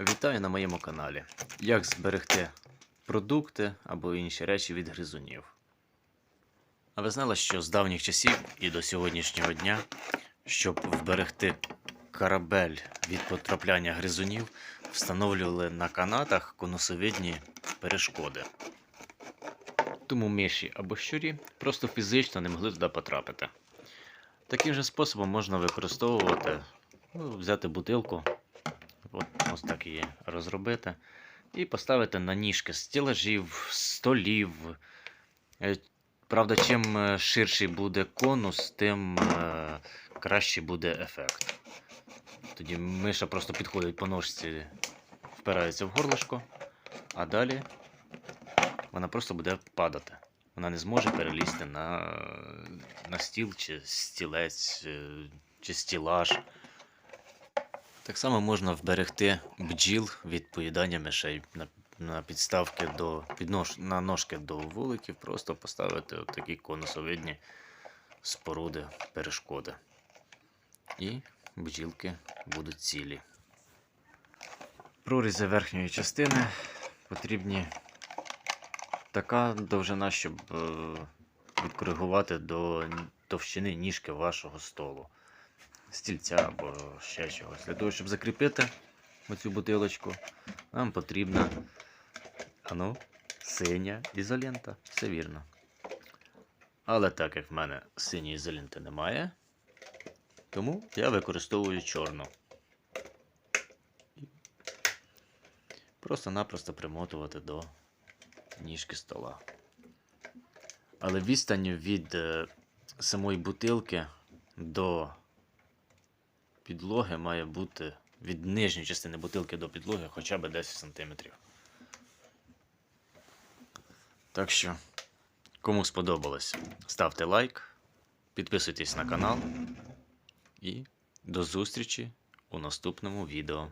Вітаю на моєму каналі. Як зберегти продукти або інші речі від гризунів. А ви знали, що з давніх часів і до сьогоднішнього дня, щоб вберегти корабель від потрапляння гризунів, встановлювали на канатах конусовидні перешкоди. Тому миші або щурі просто фізично не могли туди потрапити. Таким же способом можна використовувати, ну, взяти бутилку, ось так її розробити, і поставити на ніжки стелажів, столів. Е, Правда, чим е, ширший буде конус, тим е, кращий буде ефект. Тоді миша просто підходить по ножці, впирається в горлышко, а далі вона просто буде падати. Вона не зможе перелізти на, на стіл чи стілець чи стілаж. Так само можна вберегти бджіл від поїдання мишей на, на підставки до піднож, на ножки до вуликів, просто поставити такі конусовидні споруди, перешкоди. І бджілки будуть цілі. Прорізи верхньої частини потрібні така довжина, щоб е, відкоригувати до товщини ніжки вашого столу стільця або ще чогось. Для того, щоб закріпити оцю бутилочку, нам потрібна ану, синя ізолента. Все вірно. Але так як в мене синьої ізоленти немає, тому я використовую чорну. Просто-напросто примотувати до ніжки стола. Але відстань від е, самої бутилки до підлоги має бути від нижньої частини бутилки до підлоги хоча б 10 см. Так що, кому сподобалось, ставте лайк, підписуйтесь на канал і до зустрічі у наступному відео.